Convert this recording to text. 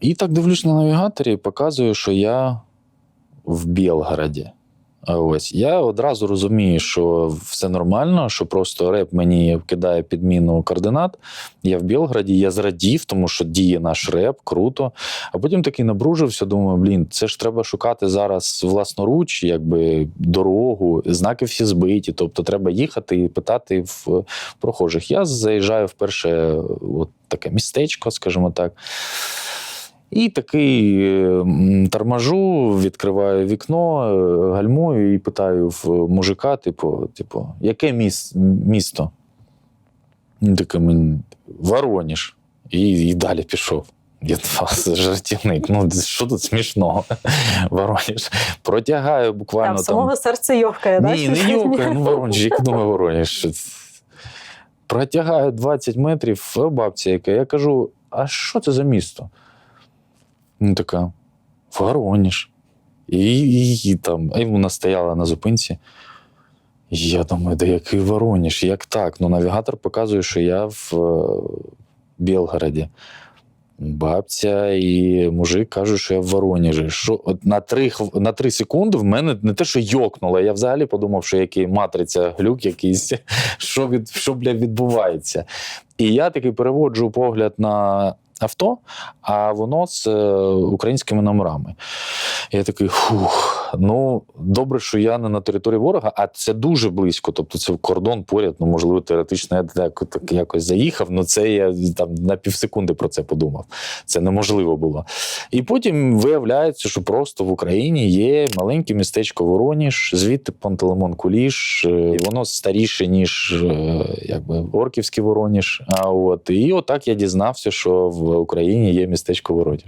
І так дивлюсь на навігаторі і показую, що я в Білгороді. А Ось я одразу розумію, що все нормально, що просто реп мені кидає підміну координат. Я в Білграді, я зрадів, тому що діє наш реп, круто. А потім такий набружився, думаю, блін, це ж треба шукати зараз власноруч, якби дорогу, знаки всі збиті. Тобто треба їхати і питати в прохожих. Я заїжджаю в перше от таке містечко, скажімо так. І такий е, торможу, відкриваю вікно, е, гальмую і питаю в мужика: типу, типу, яке міс, місто? Він такий мені Вороніж. І, і далі пішов. Я «Та, жартівник. Ну, що тут смішного? Вороніж. Протягаю буквально Там там. самого серце йовкає, да? Ні, не юкає, ну Воронеж, як думаю, Воронеж. Протягаю 20 метрів, бабця яка. Я кажу: а що це за місто? Ну, така, Воронеж. І, і там, і вона стояла на зупинці. Я думаю, да який Воронеж? Як так? Ну, навігатор показує, що я в е, Білгороді. Бабця і мужик кажуть, що я в Воронежі. Що на три, на три секунди в мене не те, що йокнуло. Я взагалі подумав, що який матриця, глюк якийсь, що, від, що бля, відбувається. І я таки переводжу погляд на авто, а воно з е, українськими номерами. Я такий, фух, ну добре, що я не на території ворога, а це дуже близько. Тобто це кордон поряд. Ну, можливо, теоретично я так, так якось заїхав, але це я там на півсекунди про це подумав. Це неможливо було. І потім виявляється, що просто в Україні є маленьке містечко Вороніж, звідти Пантелеймон Куліш, е, і воно старіше, ніж е, якби Орківський Вороніж. А от і отак я дізнався, що в Україні є містечко Вороніж.